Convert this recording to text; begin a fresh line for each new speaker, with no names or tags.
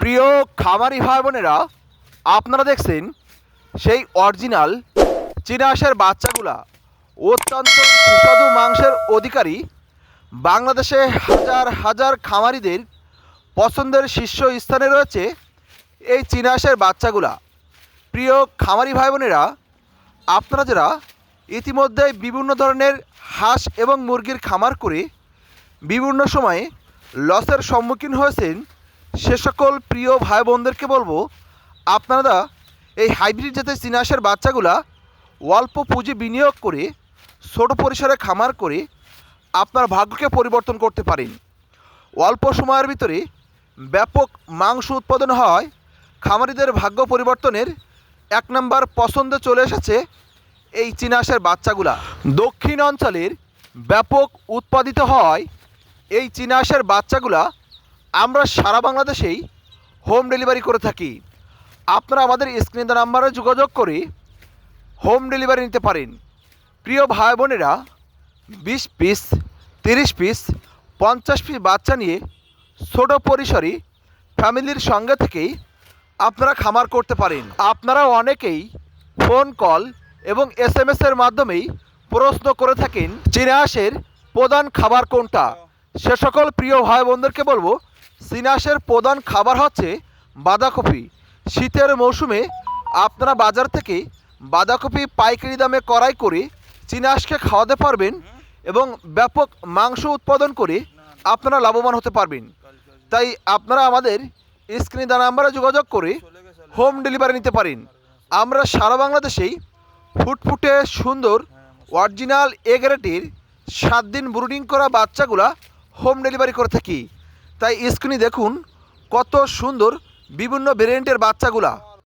প্রিয় খামারি ভাই বোনেরা আপনারা দেখছেন সেই অরিজিনাল চীনাহাঁসের বাচ্চাগুলা অত্যন্ত সুস্বাদু মাংসের অধিকারী। বাংলাদেশে হাজার হাজার খামারিদের পছন্দের শীর্ষ স্থানে রয়েছে এই চীনাহাঁসের বাচ্চাগুলা। প্রিয় খামারি ভাই বোনেরা আপনারা যারা ইতিমধ্যে বিভিন্ন ধরনের হাঁস এবং মুরগির খামার করে বিভিন্ন সময়ে লসের সম্মুখীন হয়েছেন সে সকল প্রিয় ভাই বোনদেরকে বলব, আপনারা এই হাইব্রিড জাতের চিনাসের বাচ্চাগুলা অল্প পুঁজি বিনিয়োগ করে, ছোট পরিসরে খামার করে আপনার ভাগ্যকে পরিবর্তন করতে পারেন। অল্প সময়ের ভিতরে ব্যাপক মাংস উৎপাদন হয়, খামারিদের ভাগ্য পরিবর্তনের এক নম্বর পছন্দে চলে এসেছে এই চীনাসের বাচ্চাগুলা। দক্ষিণ অঞ্চলের ব্যাপক উৎপাদিত হয় এই চীনাসের বাচ্চাগুলা আমরা সারা বাংলাদেশেই হোম ডেলিভারি করে থাকি। আপনারা আমাদের স্ক্রিন নাম্বারে যোগাযোগ করে হোম ডেলিভারি নিতে পারেন। প্রিয় ভাই বোনেরা, বিশ পিস তিরিশ পিস পঞ্চাশ পিস বাচ্চা নিয়ে ছোট পরিসরে ফ্যামিলির সঙ্গে থেকেই আপনারা খামার করতে পারেন। আপনারা অনেকেই ফোন কল এবং এস এম এর মাধ্যমেই প্রশ্ন করে থাকেন, চীনাহাঁসের প্রধান খাবার কোনটা? সে সকল প্রিয় ভাই বোনদেরকে বলব চীনাহাঁসের প্রধান খাবার হচ্ছে বাঁধাকপি। শীতের মৌসুমে আপনারা বাজার থেকে বাঁধাকপি পাইকারি দামে কড়াই করে চীনাহাঁসকে খাওয়াতে পারবেন এবং ব্যাপক মাংস উৎপাদন করে আপনারা লাভবান হতে পারবেন। তাই আপনারা আমাদের স্ক্রিনে দেওয়া নাম্বারে যোগাযোগ করে হোম ডেলিভারি নিতে পারেন। আমরা সারা বাংলাদেশেই ফুটফুটে সুন্দর, অরিজিনাল এগারেটির সাত দিন ব্রুডিং করা বাচ্চাগুলা হোম ডেলিভারি করে থাকি। তাই স্ক্রিনে দেখুন কত সুন্দর বিভিন্ন ভেরিয়েন্টের বাচ্চাগুলা।